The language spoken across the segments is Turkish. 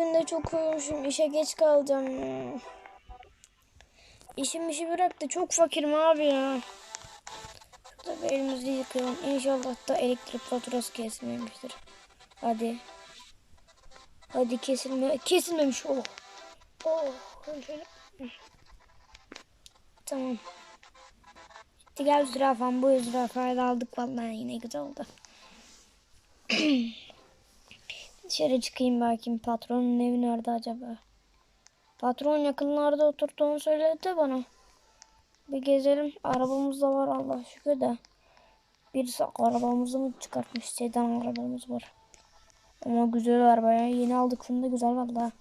bugün de çok uyumuşum. İşe geç kalacağım. İşim işi bırak da çok fakirim abi ya. Şurada bir elimizi yıkayalım. İnşallah da elektrik faturası kesmemiştir. Hadi. Hadi kesilme. Kesilmemiş. Oh. Oh. Tamam. Hadi gel zürafam. Bu zürafayı da aldık vallahi yine güzel oldu. Dışarı çıkayım bakayım. Patronun evi nerede acaba? Patron yakınlarda oturduğunu söyledi bana. Bir gezelim. Arabamız da var Allah şükür de. Birisi arabamızı mı çıkartmış? Sedan arabamız var. Ama güzel araba ya. Yeni aldık şunu da güzel valla.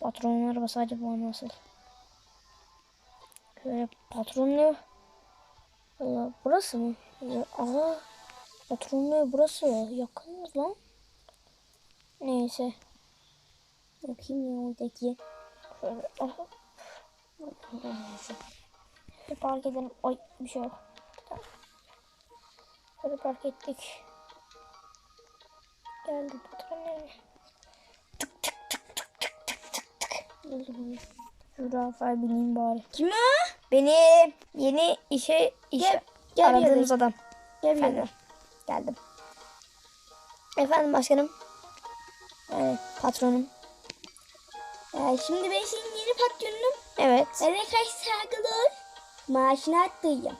Patronun arabası acaba nasıl? Şöyle patronun evi. Valla burası mı? Aa, patronun evi burası. Yakınız lan. Neyse. Bakayım ya oradaki. Şöyle. Aha. Şöyle park edelim. Ay bir şey yok. Tamam. Şöyle park ettik. Geldi patron evine. Tık tık tık tık tık tık tık tık. Zürafaya bineyim bari. Kim o? Benim yeni işe işe Gel- gel aradığımız adam. Gel Efendim. Geldim. Efendim başkanım. Patronum. Ee, şimdi ben senin yeni patronunum. Evet. Bana kaç saygılar. Maaşını arttıracağım.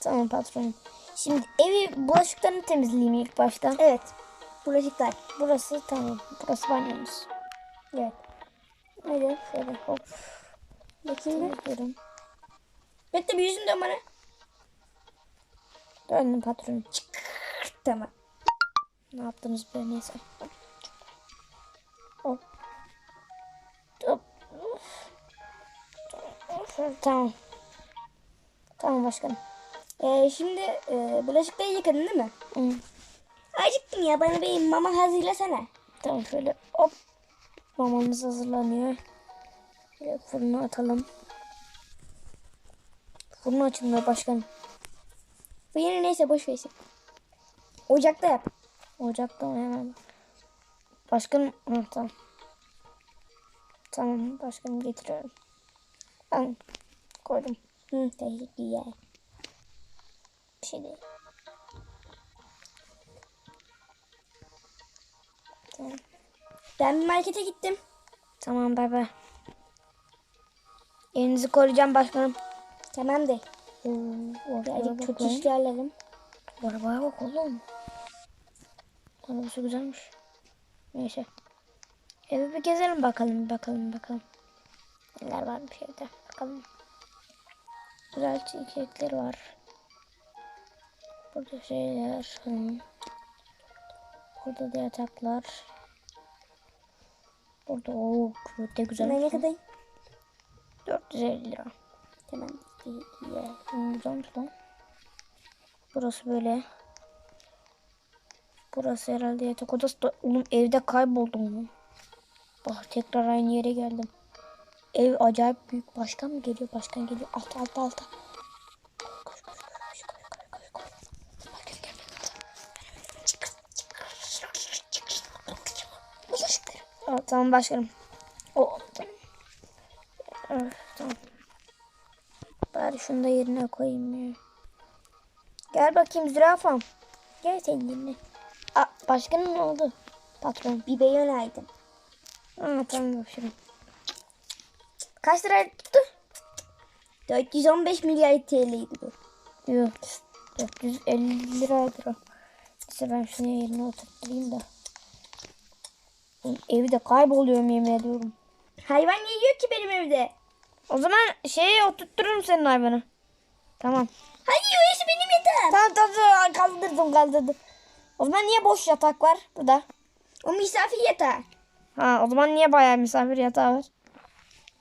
Tamam patronum. Şimdi evi bulaşıklarını temizleyeyim ilk başta. Evet. Bulaşıklar. Burası tamam. Burası banyomuz. Evet. Hadi şöyle hop. Bakayım. Temizliyorum. Bekle bir yüzüm dön bana. Döndüm patronum. Tamam. Ne yaptınız be neyse. Tamam. Tamam başkanım. Ee, şimdi e, bulaşıkları yıkadın değil mi? Hı. Acıktım ya bana bir mama hazırlasana. Tamam şöyle hop. Mamamız hazırlanıyor. Şöyle fırına atalım. Fırını açılmıyor başkanım. Bu yeni neyse boş versin. Ocakta yap. Ocakta mı hemen? Başkanım. Hı, tamam. Tamam başkanım getiriyorum. Ben koydum. Hı, teşekkürler. Bir şey değil. Tamam. Ben bir markete gittim. Tamam bay bay. Elinizi koruyacağım başkanım. Tamam de. Oo, arabaya Birazcık bak çok lan. işler alalım. Bu Arabaya bak oğlum. Arabası güzelmiş. Neyse. Evi bir gezelim bakalım bakalım bakalım. Neler varmış evde bakalım. Güzel çiçekler var. Burada şeyler. Hı. Burada da yataklar. Burada o burada güzel. Ne kadar? 450 lira. Hmm, Güzelmiş lan. Burası böyle. Burası herhalde yatak odası da oğlum evde kayboldum? Bak tekrar aynı yere geldim. Ev acayip büyük. Başkan mı geliyor? Başkan geliyor. Koş. Başkan geliyor. Aa, tamam başkanım. O. Evet, tamam. Bari şunu da yerine koyayım ya. Gel bakayım zürafam. Gel sen yerine. Aa, başkanım ne oldu? Patron. Bir beyon aldım. Aa, tamam başkanım. Kaç lira tuttu? 415 milyar TL'ydi bu. Yok. 450 liraydır o. Neyse ben şunu yerine oturtayım da. Oğlum, kayboluyorum yemin ediyorum. Hayvan yiyor ki benim evde? O zaman şeye oturttururum senin hayvanı. Tamam. Hadi orası benim yatağım. Tamam tamam tamam kaldırdım kaldırdım. O zaman niye boş yatak var burada? O misafir yatağı. Ha o zaman niye bayağı misafir yatağı var?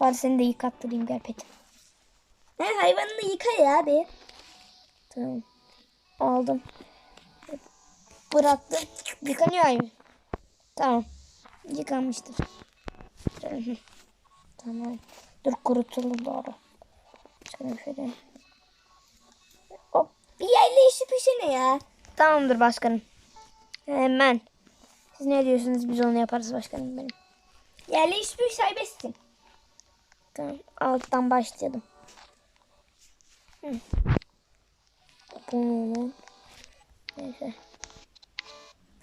Bari seni de yıkattırayım gel peki. Ha, hayvanını yıka ya abi. Tamam. Aldım. Bıraktım. Yıkanıyor aynı. Tamam. Yıkanmıştır. tamam. Dur kurutalım doğru. Şöyle şöyle. Hop. Bir yerle işi ya. Tamamdır başkanım. Hemen. Siz ne diyorsunuz biz onu yaparız başkanım benim. Yerleşmiş serbestsin. Tamam. Alttan başlayalım. Hı. Bu ne lan? Neyse.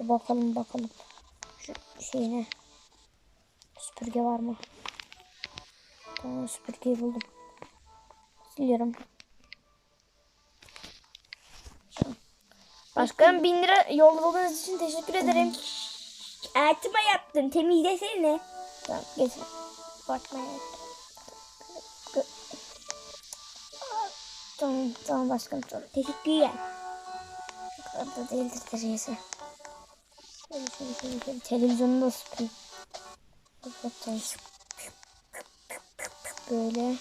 Bir bakalım bakalım. Şu şeyine. Süpürge var mı? Tamam süpürgeyi buldum. Siliyorum. Başkanım bin lira yolladığınız için teşekkür ederim. Altıma yaptım. Temizlesene. Tamam getir. Bakmaya. Tamam tamam başkanım tamam. Teşekkürler. Bu kadar da değildir derecesi. Şöyle şöyle şöyle şöyle. Televizyonu da. Yapacağız. Böyle.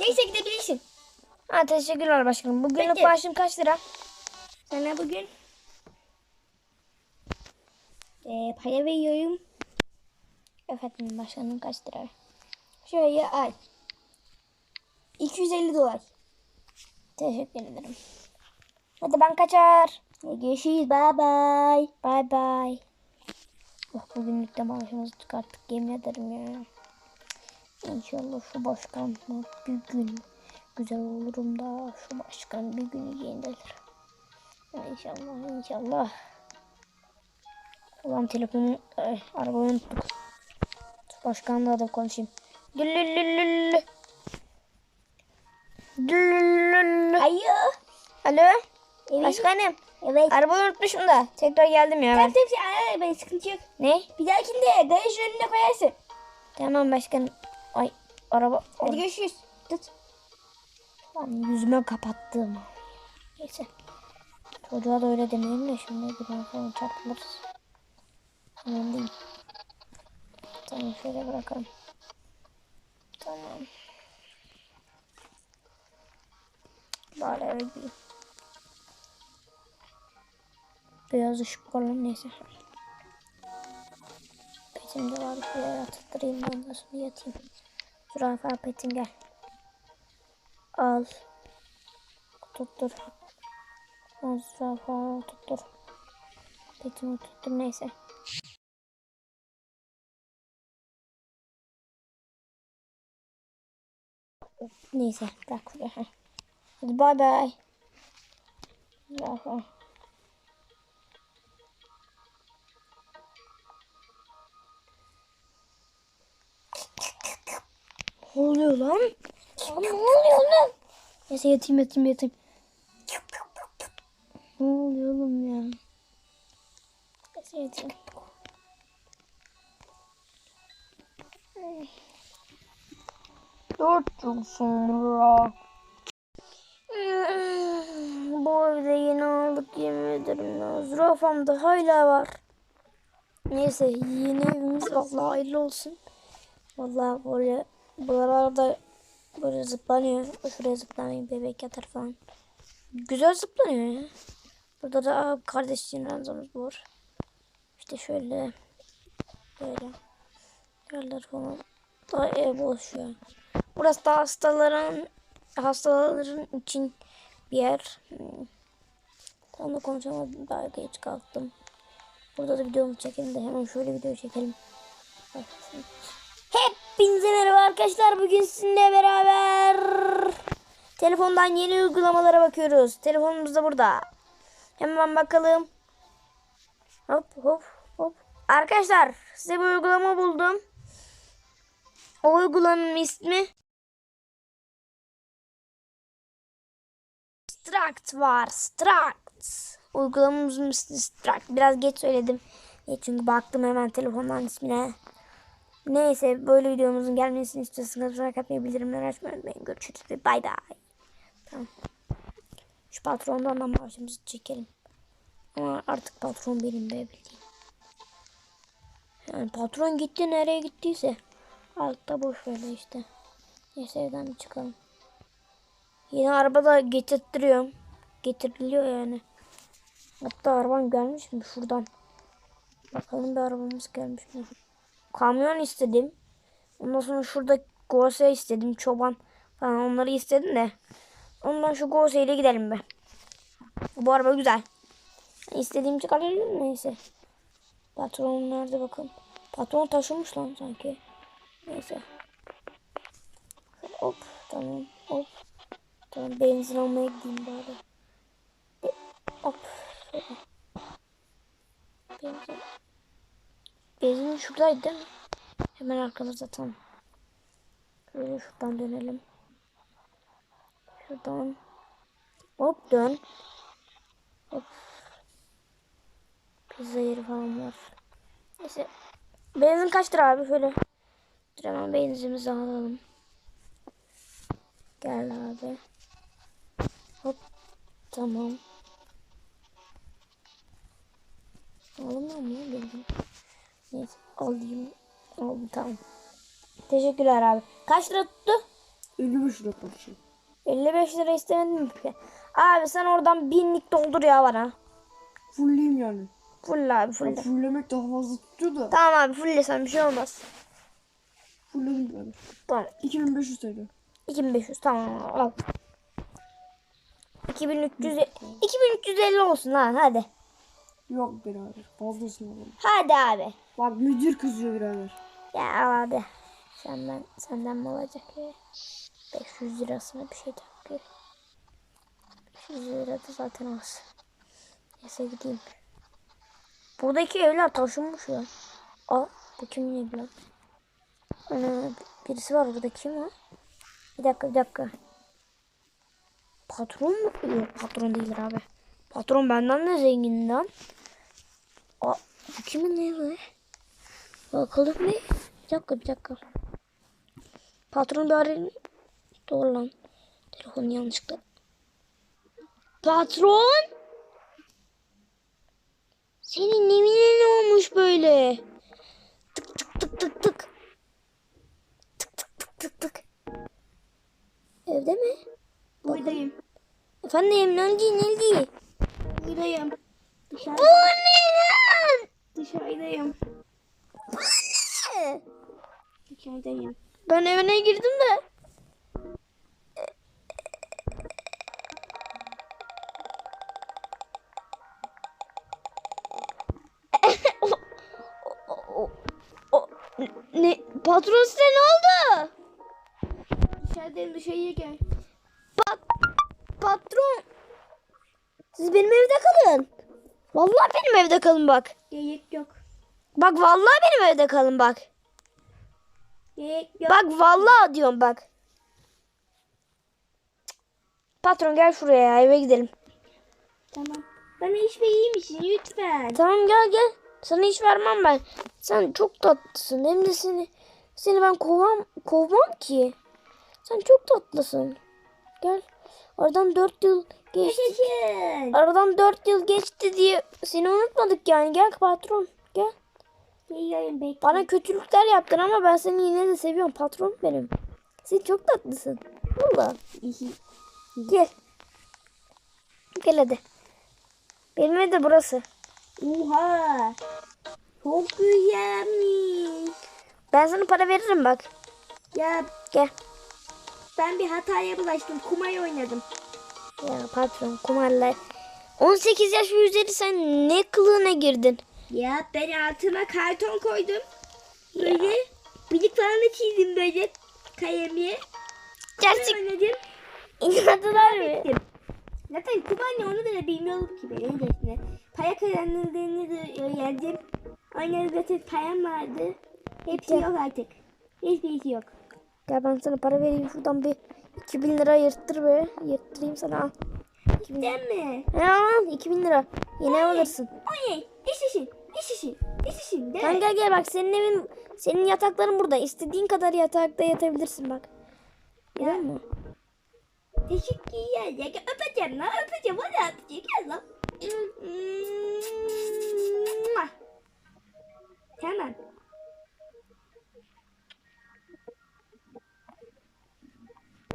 Neyse gidebilirsin. Ha teşekkürler başkanım. Bugünlük Peki. maaşım kaç lira? Sana bugün eee para veriyorum. Efendim başkanım kaç lira? Şöyle ay. 250 dolar. Teşekkür ederim. Hadi ben kaçar. Görüşürüz. Bye bye. Bye bye. Oh, bugünlük de maaşımızı çıkarttık yemin ederim ya. İnşallah şu başkanla bir gün güzel olurum da şu başkan bir gün yenilir. İnşallah inşallah. Ulan telefonu ay, arabayı unuttuk. Başkanla da konuşayım. Düllülülülü. Alo. Alo. Evet. Başkanım. Evet. Arabayı unutmuşum da. Tekrar geldim ya ben. Tamam tamam ben sıkıntı yok. Ne? Bir dahakinde garajın önüne koyarsın. Tamam başkanım. Ay araba. Hadi görüşürüz. Tut. Lan yüzüme kapattım. Neyse. Çocuğa da öyle demeyelim de şimdi bir an sonra çarpılırız. Önemli değil. Tamam şöyle bırakalım. Tamam. Bari eve gideyim. Beyaz ışık var lan neyse. Petim de var şuraya yattırayım ben de sonra yatayım. Zürafa petim gel. Al. Tuttur. Al zürafa tuttur. Petimi tuttur neyse. Neyse bırak şuraya. Hadi bay bay. Ne oluyor lan? Lan ne oluyor lan? Neyse yatayım yatayım yatayım. Ne oluyor oğlum ya? Neyse yatayım. Dört yıl sonra. Bu evde yeni aldık yemin ederim ya. Da hala var. Neyse yeni evimiz vallahi hayırlı olsun. Vallahi böyle buralarda böyle zıplanıyor. Şuraya zıplamayın bebek yatar falan. Güzel zıplanıyor ya. Burada da kardeşliğin ranzamız var. İşte şöyle böyle yerler falan. Daha ev boş ya. Burası da hastaların hastaların için bir yer. Hmm. Da konuşamadım. Daha geç kalktım. Burada da videomu çekelim de hemen şöyle video çekelim. Hepinize merhaba arkadaşlar. Bugün sizinle beraber telefondan yeni uygulamalara bakıyoruz. Telefonumuz da burada. Hemen bakalım. Hop hop hop. Arkadaşlar size bir uygulama buldum. O uygulamanın ismi Struct var. Struct. Uygulamamızın ismi. Biraz geç söyledim. E çünkü baktım hemen telefondan ismine. Neyse böyle videomuzun gelmesini istiyorsanız like atmayı bildirimleri açmayı unutmayın. Görüşürüz bay bay. Tamam. Şu patrondan da maaşımızı çekelim. Ama artık patron benim be bildiğin. Yani patron gitti nereye gittiyse. Altta boş böyle işte. Neyse evden bir çıkalım. Yine araba da getirttiriyorum. Getiriliyor yani. Hatta araban gelmiş mi şuradan? Bakalım bir arabamız gelmiş mi? Kamyon istedim. Ondan sonra şurada Gose istedim. Çoban falan onları istedim de. Ondan şu Gose ile gidelim be. Bu araba güzel. İstediğim çıkarabilirim neyse. Patron nerede bakın. Patron taşımış lan sanki. Neyse. Hop tamam hop. Tamam benzin almaya gideyim bari. Be- Hop. Benzin. Benzin şuradaydı değil mi? Hemen arkamızda tam. Şöyle şuradan dönelim. Şuradan. Hop dön. Hop. Pizza yeri falan var. Neyse. Benzin kaç abi şöyle. Dur hemen benzinimizi alalım. Gel abi. Tamam. Alamıyor mu benzin? Neyse alayım. Aldım tamam. Teşekkürler abi. Kaç lira tuttu? 55 lira kardeşim. 55 lira istemedin mi? Abi sen oradan binlik doldur ya bana. Fullleyeyim yani. Full abi full. Yani fulllemek daha fazla tutuyor da. Tamam abi full sen bir şey olmaz. Fullledim yani. Tamam. 2500 TL. 2500 tamam al. 2300 2350 olsun lan hadi. Yok birader. Fazlasını alalım. Hadi abi. Bak müdür kızıyor birader. Ya al hadi. Senden senden mi olacak ya? 500 lirasına bir şey takıyor. 500 lira da zaten az. Neyse gideyim. Buradaki evler taşınmış ya. Aa bu kimin evi lan? Ana, birisi var burada kim o? Bir dakika bir dakika. Patron mu? Yok patron değildir abi. Patron benden de zengin lan. Aa bu kimin evi? Bakalım ne? Bir dakika bir dakika. Patron bir arayayım. Doğru lan. Telefonu yanlışlıkla. Patron? Senin evine ne olmuş böyle? Tık tık tık tık tık. Tık tık tık tık tık. Evde mi? Buradayım. Efendim ne oldu ne oldu? Buradayım. Bu Dışarıda, ne lan? dışarıdayım. Dışarıdayım. Ben evine girdim de. Ne patron size ne oldu? Dışarıdayım dışarıya gel. Benim evde kalın. Vallahi benim evde kalın bak. Gerek yok. Bak vallahi benim evde kalın bak. Gerek yok. Bak vallahi diyorum bak. Patron gel şuraya ya, eve gidelim. Tamam. Bana iş misin lütfen? Tamam gel gel. Sana hiç vermem ben. Sen çok tatlısın. Hem de seni seni ben kovam kovmam ki. Sen çok tatlısın. Gel. Aradan dört yıl geçti. Yaşasın. Aradan dört yıl geçti diye seni unutmadık yani. Gel patron. Gel. Geliyorum bekle. Bana kötülükler yaptın ama ben seni yine de seviyorum. Patron benim. Sen çok tatlısın. Valla. Gel. Gel hadi. Benim ev de burası. Oha. Çok güzelmiş. Ben sana para veririm bak. Ya Gel. ben bir hataya bulaştım. Kumar oynadım. Ya patron kumarla. 18 yaş ve üzeri sen ne kılığına girdin? Ya ben altıma karton koydum. Böyle bilik falan da çizdim böyle kalemle. Gerçek oynadım. inandılar mı? Ettim. Zaten kumar ne onu da bilmiyorum ki ben öylesine. Para kazanıldığını da öğrendim. Oynadım zaten param vardı. Hepsi yok artık. Hiçbir şey yok. Gel ben sana para vereyim şuradan bir 2000 lira yırttır be. Yırttırayım sana al. Değil mi? Ya al 2000 lira. Yine ev alırsın. Oley. İş işi. İş işi. İş işi. Değil mi? gel gel bak senin evin senin yatakların burada. İstediğin kadar yatakta yatabilirsin bak. Görüyor musun? Teşekkürler. Ya, öpeceğim lan. Öpeceğim. Hadi öpeceğim. Gel lan. Tamam.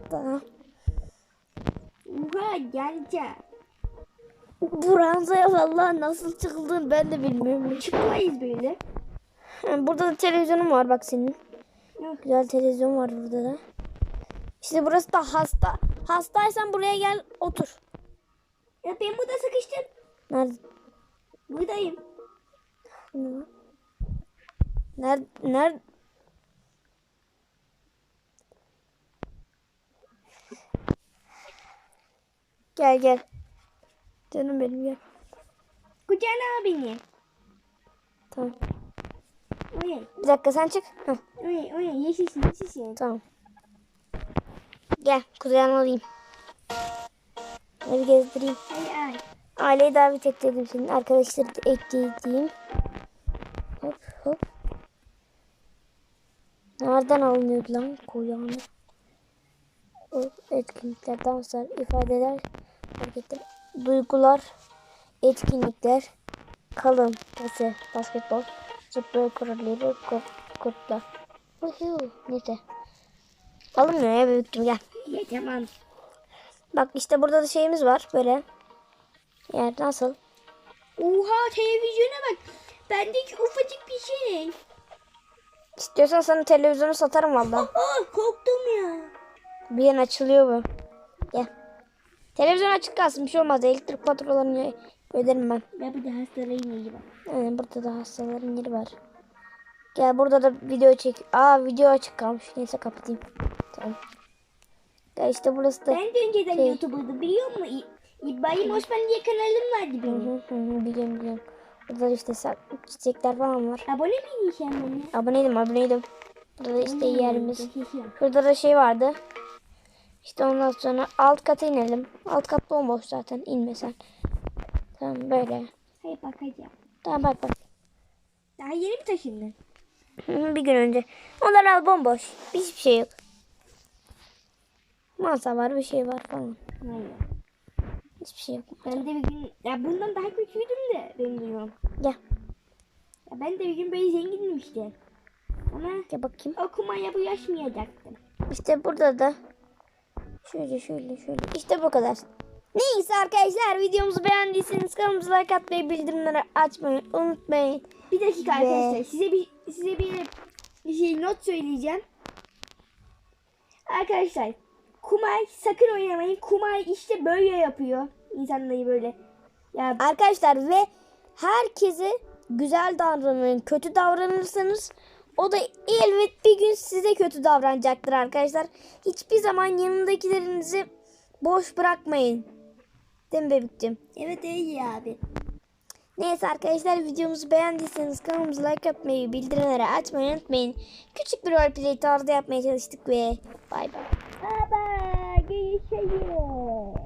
Tamam. Oha geleceğim. Bu ranzaya vallahi nasıl çıkıldığını ben de bilmiyorum. Çıkmayız böyle. Burada da televizyonum var bak senin. Yok. Güzel televizyon var burada da. İşte burası da hasta. Hastaysan buraya gel otur. Ya ben burada sıkıştım. Nerede? Buradayım. Nerede? Nerede? Gel gel. Canım benim gel. Kucağına beni. Tamam. Oraya. Bir dakika sen çık. Heh, Oraya. Oraya. Yeşilsin. Yeşilsin. tamam. Gel kucağına alayım. Evi gezdireyim. Hadi ay. Aileyi davet ettim senin. Arkadaşları da ekleyeyim. Hop hop. Nereden alınıyordu lan koyağını? Etkinlikler, danslar, ifadeler, hareketler, duygular, etkinlikler, kalın, pası, basketbol, zıplıyor kuralları, kurt, kurtlar. Uhu, neyse. Alınmıyor ya büyüktüm gel. Ya tamam. Bak işte burada da şeyimiz var böyle. Yer nasıl? Oha televizyona bak. Bendeki ufacık bir şey. İstiyorsan sana televizyonu satarım valla. Korktum ya. Bir yan açılıyor bu. Gel. Televizyon açık kalsın bir şey olmaz. Elektrik faturalarını öderim ben. Ben bir de hastalayayım iyi bak. Yani burada da hastaların yeri var. Gel burada da video çek. Aa video açık kalmış. Neyse kapatayım. Tamam. Gel işte burası da. Ben de önceden Şey- YouTuber'dım biliyor musun? İbrahim Osman diye kanalım vardı benim. hı hı, biliyorum biliyorum. Burada da işte çiçekler falan var. Abone miydin sen bana? Aboneydim aboneydim. Burada da işte yerimiz. Şurada da şey vardı. İşte ondan sonra alt kata inelim. Alt kat bomboş zaten. İnme sen. Tamam böyle. Hayır bakacağım. Tamam bak bak. Daha yeni mi taşındın? Bir gün önce. Onlar al bomboş. Hiçbir şey yok. Masa var bir şey var falan. Hayır. Hiçbir şey yok. Ben de bir gün ya bundan daha kötüydüm de benim duyuyorum. Gel. Ya ben de bir gün böyle zengindim işte. Ama Gel bakayım. okumaya bulaşmayacaktım. İşte burada da şöyle şöyle şöyle. İşte bu kadar. Neyse arkadaşlar videomuzu beğendiyseniz kanalımıza like atmayı bildirimleri açmayı unutmayın. Bir dakika Ve- arkadaşlar size bir size bir, bir şey not söyleyeceğim. Arkadaşlar kumar sakın oynamayın. Kumar işte böyle yapıyor. İnsanları böyle. Ya Arkadaşlar ve herkese güzel davranın. Kötü davranırsanız o da elbet bir gün size kötü davranacaktır arkadaşlar. Hiçbir zaman yanındakilerinizi boş bırakmayın. Değil mi bebekciğim? evet öyle abi. Neyse arkadaşlar videomuzu beğendiyseniz kanalımıza like atmayı, bildirimleri açmayı unutmayın. Küçük bir roleplay tarzı yapmaya çalıştık ve bay bay. Baba görüşürüz.